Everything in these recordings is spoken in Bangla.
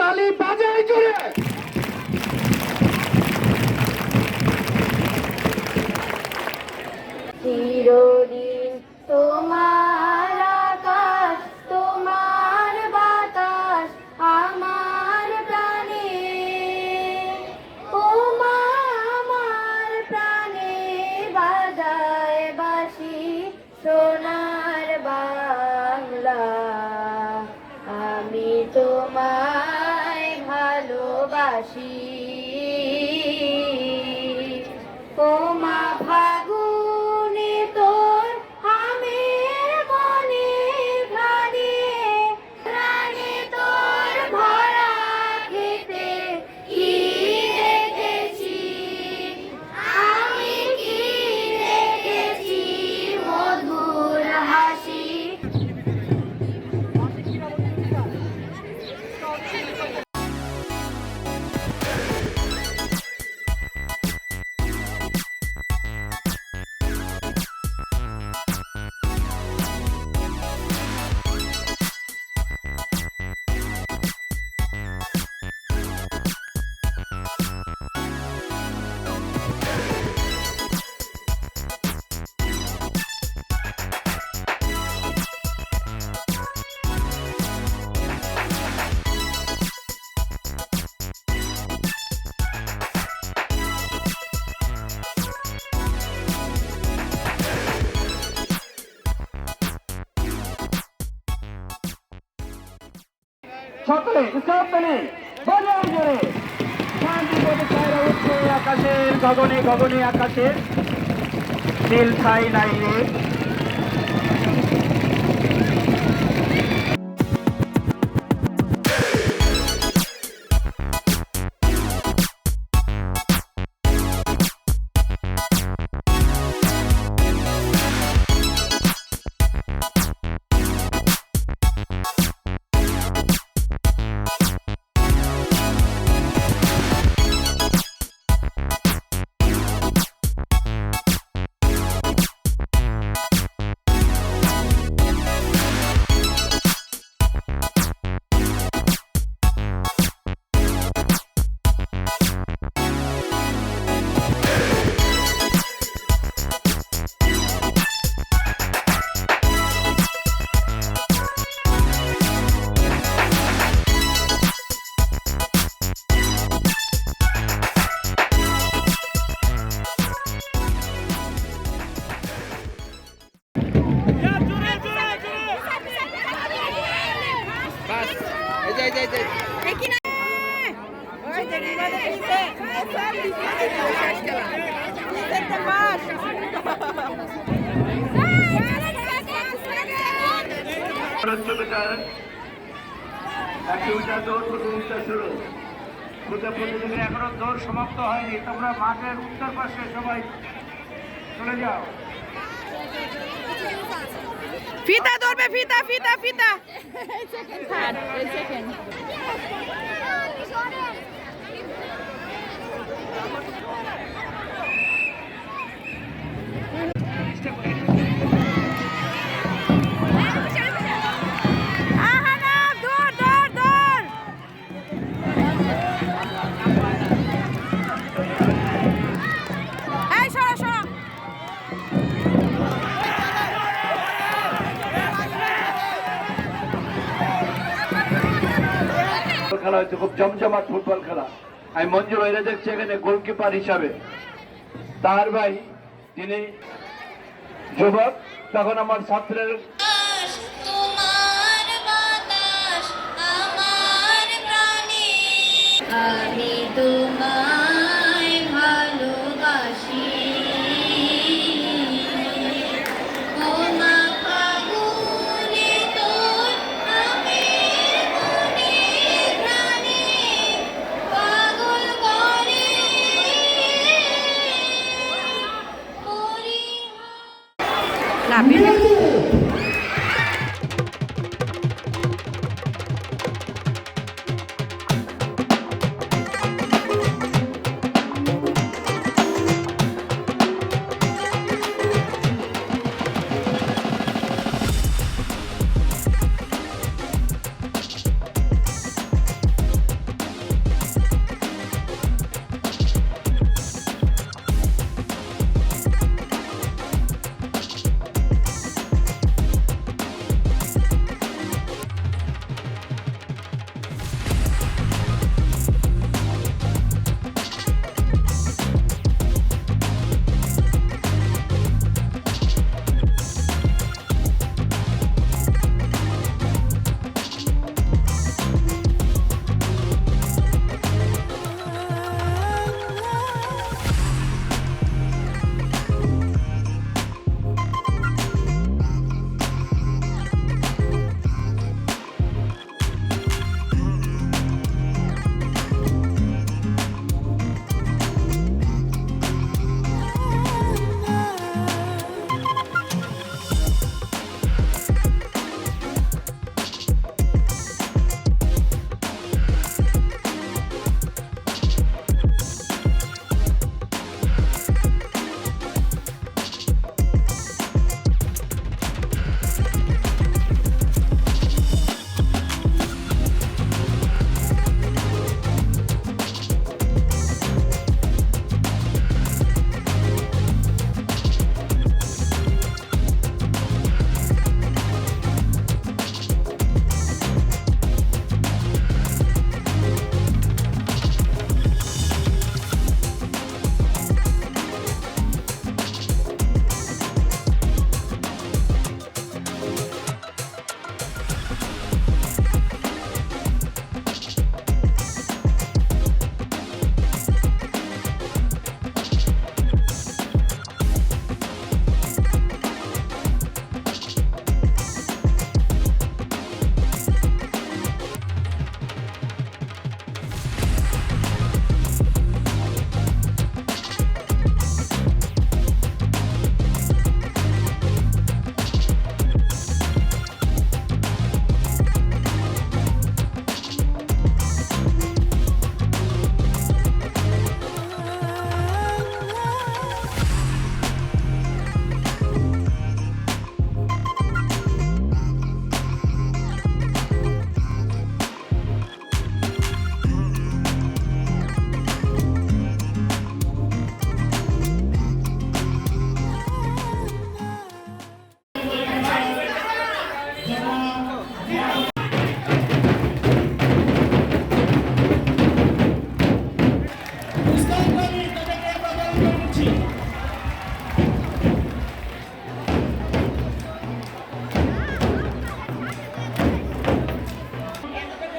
তালি বাজায় জুড়ে চিরদিন সকলে স্কাউট তালি বাজায় জুড়ে শান্তি ছায়া উঠছে আকাশের, গগনে গগনে আকাশের। নীল ছাই নাই রে। শুরু প্রতিযোগিতা এখনও দৌড় সমাপ্ত হয়নি তোমরা মাঠের উত্তর পাশে সবাই চলে যাও ফিতা ধরবে, ফিতা ফিতা ফিতা। খেলা হয়েছে, খুব জমজমাট ফুটবল খেলা। আমি মঞ্জুর রহিরা দেখছি এখানে গোলকিপার হিসাবে। তার ভাই তিনি যুবক, তখন আমার ছাত্রের তোমার আমি তোমায়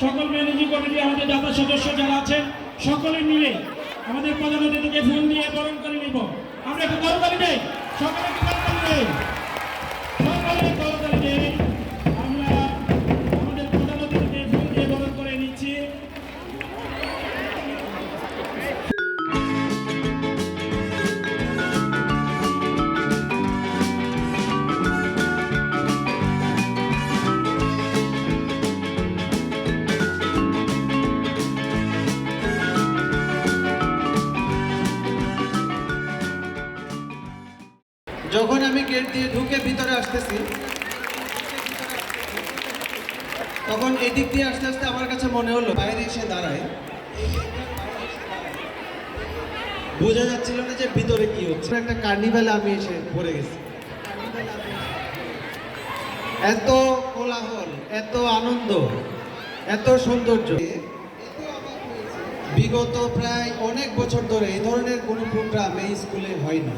সকল ম্যানেজিং কমিটি আমাদের দাতা সদস্য যারা আছেন, সকলে মিলে আমাদের প্রধান অতিথিকে ফুল দিয়ে বরণ করে নিব। আমরা একটু করতালি দেই সকলে একটু করতালি সকলে যখন আমি গেট দিয়ে ঢুকে ভিতরে আসতেছি, তখন এদিক দিয়ে আস্তে আস্তে আমার কাছে মনে হলো, বাইরে এসে দাঁড়ায়। বোঝা যাচ্ছিল না যে ভিতরে কি হচ্ছে। একটা কার্নিভালে আমি এসে পড়ে গেছি। এত কোলাহল, এত আনন্দ, এত সৌন্দর্য। বিগত প্রায় অনেক বছর ধরে এই ধরনের কোনো প্রোগ্রাম এই স্কুলে হয় না।